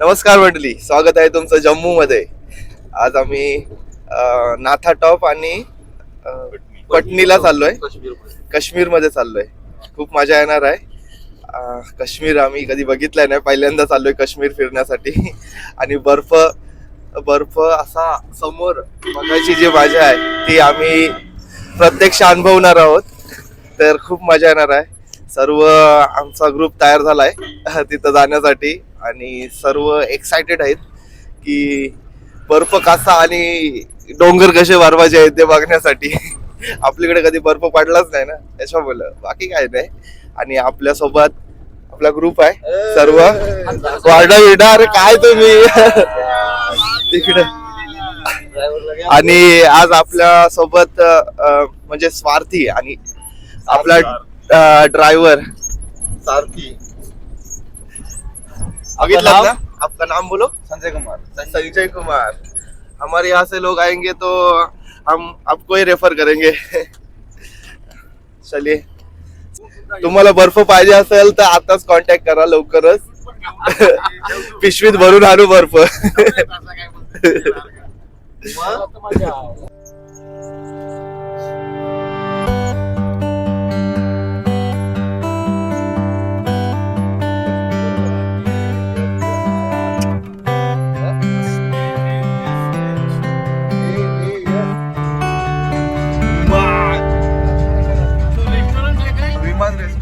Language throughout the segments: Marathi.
नमस्कार मंडळी स्वागत आहे तुमचं जम्मू मध्ये आज आम्ही नाथा टॉप आणि कटनीला चाललोय. काश्मीरमध्ये चाललोय. खूप मजा येणार आहे. काश्मीर आम्ही कधी बघितलंय नाही पहिल्यांदा चाललोय काश्मीर फिरण्यासाठी. आणि बर्फ बर्फ असा समोर बघायची जी मजा आहे ती आम्ही प्रत्यक्ष अनुभवणार आहोत. तर खूप मजा येणार आहे. सर्व आमचा ग्रुप तयार झालाय तिथं जाण्यासाठी. आणि सर्व एक्सायटेड आहेत की बर्फ कसा आणि डोंगर कसे वारवायचे आहेत ते बघण्यासाठी. आपल्याकडे कधी बर्फ पडलाच नाही ना त्याच्यामुळे. बाकी काय नाही. आणि आपल्यासोबत आपला ग्रुप आहे. सर्व. वार्डा विडा अरे काय तुम्ही? तिकडे. आणि आज आपल्यासोबत म्हणजे स्वार्थी आणि आपला ड्रायव्हर सारथी. बघितलं नाम? ना आपका नाम बोलो। संजय कुमार। संजय कुमार। हमारे यहाँ से लोग आएंगे तो हम आपको ही रेफर करेंगे। चलिए। तुम्हाला बर्फ पाहिजे असेल तर आताच कॉन्टॅक्ट करा लवकरच। पिशवीत भरून आणू बर्फ।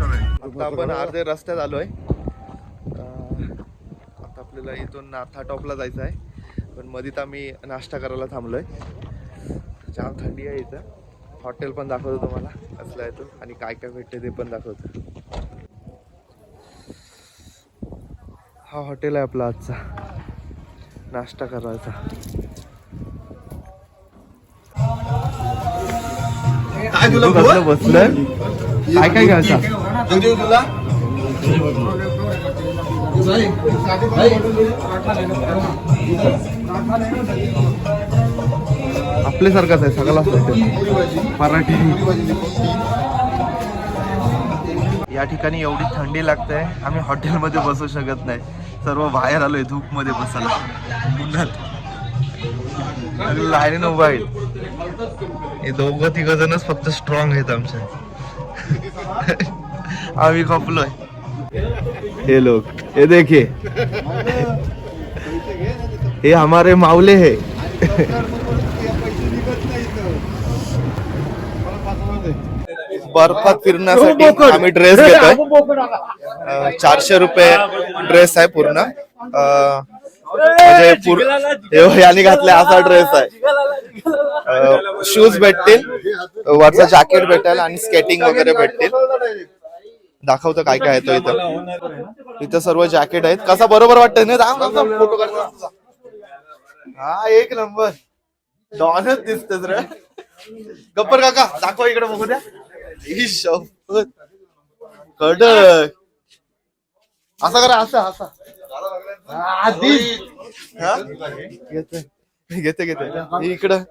रेस्टॉरंट आता आपण अर्धे रस्त्यात आलोय. अं, आता आपल्याला इथून नाथा टॉपला जायचं आहे. पण मधीत आम्ही नाश्ता करायला थांबलोय. जाम थंडी आहे इथं. हॉटेल पण दाखवतो तुम्हाला कसलं आहे तो. आणि काय काय भेटते ते पण दाखवतो. हा हॉटेल आहे आपला आजचा. नाश्ता करायचा. बसलं काय काय घ्यायचा? तुला? आपल्यासारखाच आहे हॉटेल मराठी. या ठिकाणी एवढी थंडी लागते आम्ही हॉटेलमध्ये बसू शकत नाही. सर्व बाहेर आलोय धूपमध्ये बसायला. उन्हात. लाईनीनं उभा हे दोघं तिघ जणच फक्त स्ट्रॉंग आहेत आमचे आम्ही खपलोय. हे लोक हे देखिए हे हमारे मावले है. बर्फात फिरण्यासाठी आम्ही ड्रेस घेतोय. चारशे रुपये ड्रेस आहे पूर्ण. अं, म्हणजे हे याने घातले असा ड्रेस आहे. शूज भेटतील वरचा जॅकेट भेटेल आणि स्केटिंग वगैरे भेटतील. दाखवतो काय काय आहे तो इथं. इथं सर्व जॅकेट आहेत. कसा बरोबर वाटतंय? ना फोटो काढतो हा एक नंबर. डॉनच दिसतच रे. गप्पर काका दाखवा इकडे बघू द्या. कडक. असा करा असा असा. आधी? घेते घेते इकडं.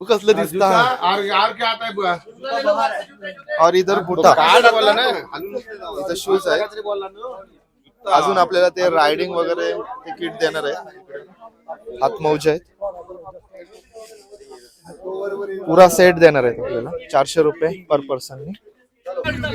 तू कसलं दिसता और इधर बुटा इथं शूज आहे अजून आपल्याला ते रायडिंग वगैरे ते किट देणार आहे हातमौजे आहेत पुरा सेट देणार आहेत आपल्याला चारशे रुपये पर पर्सन चांगलं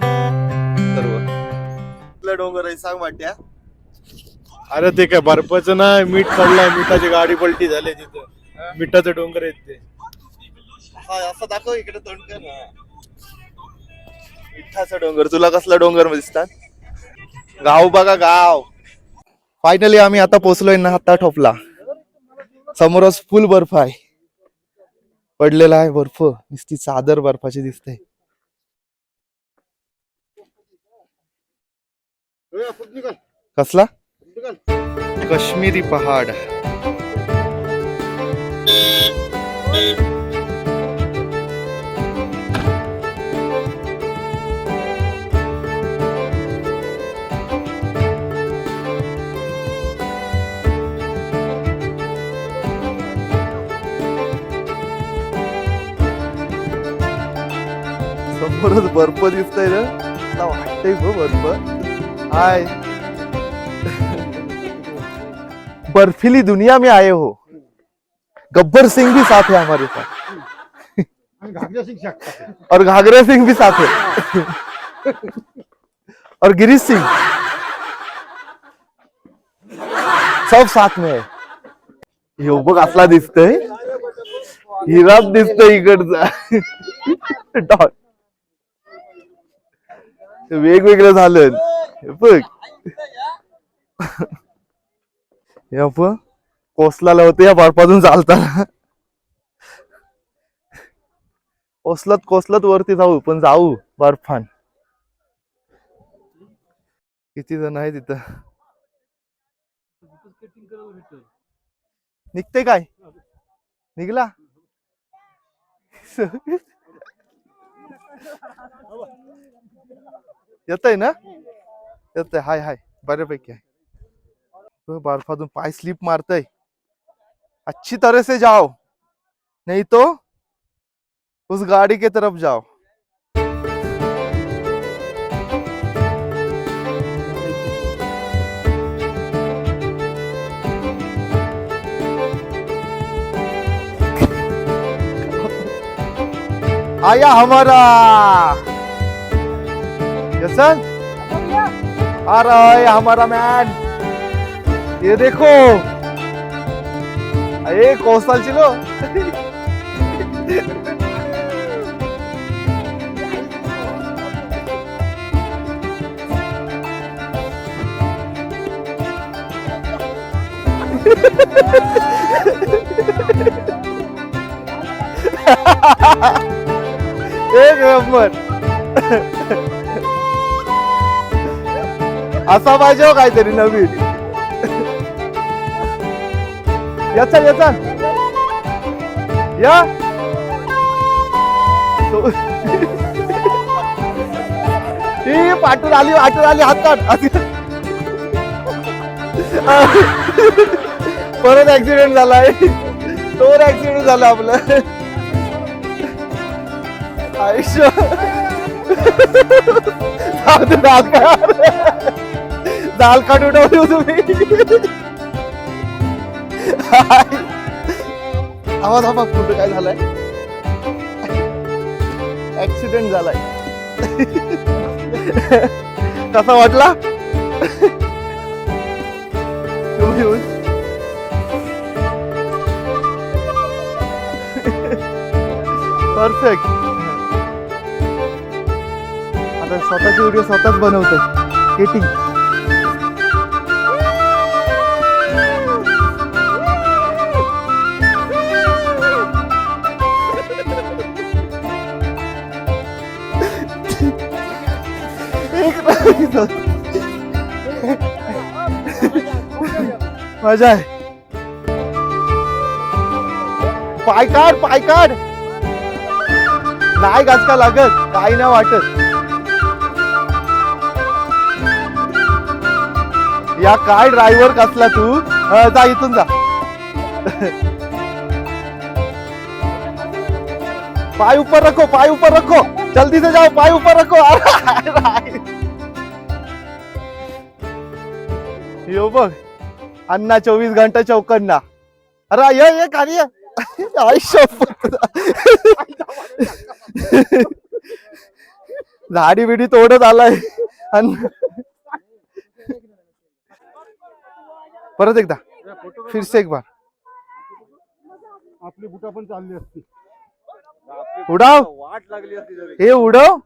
डोंगर आहे सांग वाट्या. अरे ते काय बर्फाचं नाही मीठ पडलाय मिठाची गाडी पलटी झाली तिथं. मिठाचं डोंगर आहेत ते. हा, असं दाखव इकडे तोंड कर मिठाचा डोंगर तुला कसला डोंगर दिसतात? गाव बघा गाव. फायनली आम्ही आता पोहोचलोय ना हाता ठोपला. समोरच फुल बर्फ आहे. पडलेला आहे बर्फ नुसती चादर बर्फाची दिसते. कसला? काश्मीरी पहाड. समोरच बर्फ दिसतोय ना वाटतंय बर्फ. हाय। बर्फीली दुनिया में आए हो। गब्बर सिंह भी साथ है हमारे साथ। और घाघरा सिंह भी साथ है। और गिरीश सिंह। सब साथ में है। ह्यो बघ असला दिसतोय हिरात दिसतोय इकडचा डॉट। वेगवेगळं झालं हे बघ हे बघ. कोसलाला होते या बर्फातून चालताना. कोसलत कोसलत वरती जाऊ पण जाऊ बर्फान. किती जण आहे तिथं निघते काय? निघला? येत आहे ना? येत हाय हाय. तो बर्फातून पाय स्लिप मारतय. अच्छी तरह से जाओ. नहीं तो उस गाड़ी के तरफ़ जाओ. आया हमारा। यसन आ रहा है हमारा मैन ये देखो। अरे कौशल चिलो। एक नंबर। असा पाहिजे हो काहीतरी नवीन. याचा याचा या ती ही पाठून आली पाठून आली हात परत ऍक्सिडेंट झालाय. तोर ऍक्सिडेंट झाला आपलं. आयुष्य. दाल काढ दाल तुम्ही आवाज आवाज कुठं काय झालाय. ऍक्सिडेंट झालाय. कसा वाटला? तुम्ही परफेक्ट आता स्वतःचे व्हिडिओ स्वतःच बनवतोय. केटिंग मजा आहे. पाय काढ पाय काढ. नाही गाजका लागत काही नाही वाटत. या काय ड्रायव्हर कसला तू? जा इथून जा. पाय ऊपर रखो पाय ऊपर रखो. जल्दी से जाओ पाय ऊपर रखो. यो बघ. अण्णा चोवीस घंटा चौकन्ना. अरे ये ये कार्य आयुष्य झाडी बिडी तोडत आलाय. अन्न परत एकदा. फिरसे एक बार आपली बुटा पण चालली असती. उडाव. वाट लागली असती हे उडव.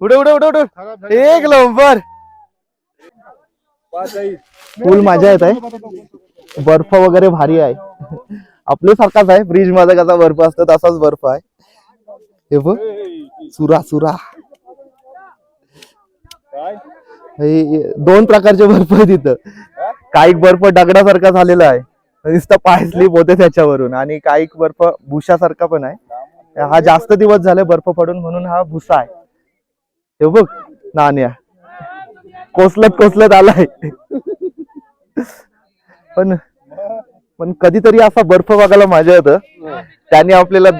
उडव उडव उडव. उडव एक नंबर. फुल मजा येत आहे. बर्फ वगैरे भारी आहे. आपल्या सारखाच आहे. ब्रिजमध्ये कसा बर्फ असतो तसाच बर्फ आहे. हे बघ. सुरा सुरा. हे दोन प्रकारचे बर्फ आहे तिथं काही बर्फ दगडासारखा झालेला आहे. नुसतं पाय स्लिप होते त्याच्यावरून. आणि काही बर्फ भुशासारखा पण आहे. हा जास्त दिवस झाले बर्फ पडून म्हणून हा भुसा आहे. हे बघ. नाण्या. कोसलत कोसलत आलाय. पण पण कधीतरी असा बर्फ बघायला मजा येतं. त्याने आपल्याला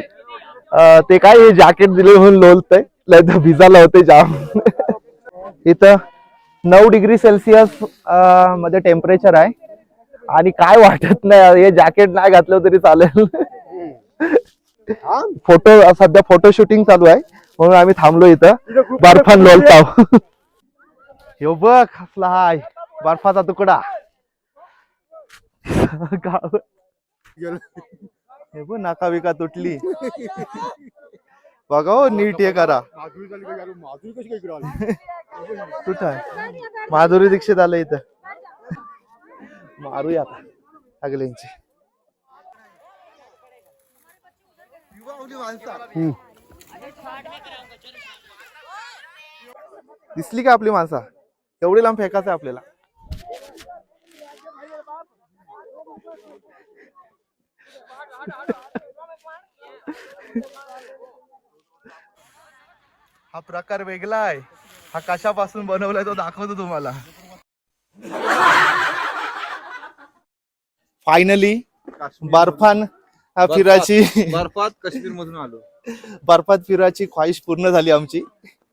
ते काय हे जॅकेट दिले म्हणून लोलतय तर भिजायला होते जाम इथं नऊ डिग्री सेल्सिअसमध्ये टेम्परेचर आहे. आणि काय वाटत नाही हे जॅकेट नाही घातलं तरी चालेल. फोटो सध्या फोटो शूटिंग चालू आहे. म्हणून आम्ही थांबलो इथं. बर्फान लोलताव ह्यो बघ कसला हाय. बर्फाचा तुकडा. गाव- हे बघ नाका बिका तुटली. बघा हो नीट हे करा. कुठं माधुरी दीक्षित आलं इथं. मारूया आता सगळ्यांची दिसली का आपली माणसा? एवढी लांब फेकायचं आहे आपल्याला. हा प्रकार वेगळा आहे. हा कशापासून बनवलाय तो दाखवतो तुम्हाला. फायनली बर्फान फिराची बर्फात काश्मीर मधून आलो. बर्फात फिराची ख्वाहिश पूर्ण झाली आमची.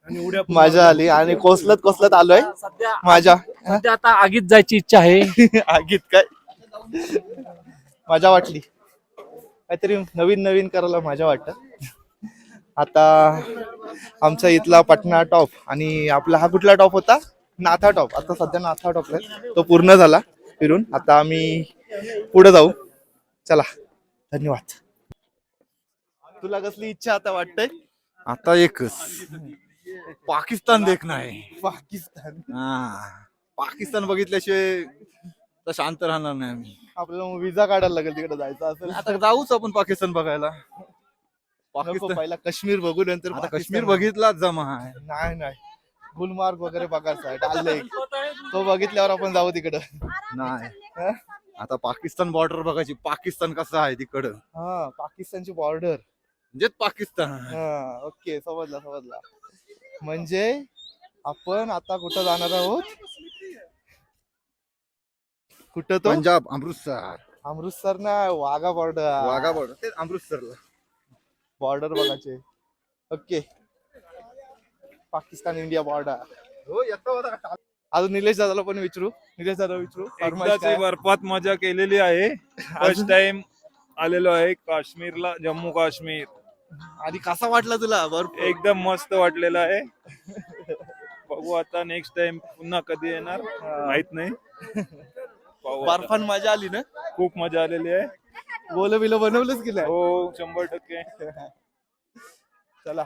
आणि उड्या पण मजा आली. आणि कोसलत कोसलत आलोय. सध्या माझ्या सध्या आता आगीत जायची इच्छा आहे. आगीत काय? मजा वाटली. काहीतरी नवीन नवीन करायला मजा वाटत. आता आमचा इथला पटना टॉप आणि आपला हा कुठला टॉप होता? नाथा टॉप. आता सध्या नाथा टॉप आहे. तो पूर्ण झाला फिरून. आता आम्ही पुढे जाऊ. चला. धन्यवाद. तुला कसली इच्छा आता वाटतंय? आता एकच. पाकिस्तान देखणं आहे पाकिस्तान. हा. पाकिस्तान बघितल्याशिवाय तर शांत राहणार नाही आम्ही. आपल्याला विजा काढायला लागेल तिकडे जायचं असेल. आता जाऊच आपण पाकिस्तान बघायला. नको, पाकिस्तान पहिला काश्मीर बघू नंतर आता काश्मीर बघू. बघितलाच जमा आहे नाही नाही. गुलमार्ग वगैरे बघायचा आहे डाल लेक तो बघितल्यावर आपण जाऊ तिकडं. नाही. हा? आता पाकिस्तान बॉर्डर बघायची. पाकिस्तान कसं आहे तिकडं? हा पाकिस्तानची बॉर्डर म्हणजे पाकिस्तान. हा ओके समजला समजला. म्हणजे आपण आता कुठं जाणार आहोत? कुठं तो? पंजाब अमृतसर. अमृतसर ना वाघा बॉर्डर वाघा बॉर्डर ते अमृतसरला. बॉर्डर बघायचे. ओके पाकिस्तान इंडिया बॉर्डर हो येतो अजून निलेश दादाला पण विचारू. निलेश दादा विचारू. फरमाईश एकदाची काय? बर्फात मजा केलेली आहे. फर्स्ट टाइम आलेलो आहे काश्मीरला जम्मू काश्मीर. आणि कसा वाटला तुला? बर्फ एकदम मस्त वाटलेलं आहे. बघू आता नेक्स्ट टाइम पुन्हा कधी येणार माहीत नाही. पाहू आता. बर्फान मजा आली ना? खूप मजा आलेली आहे. बोल बिल बनवलंच नाही? हो शंभर टक्के. चला.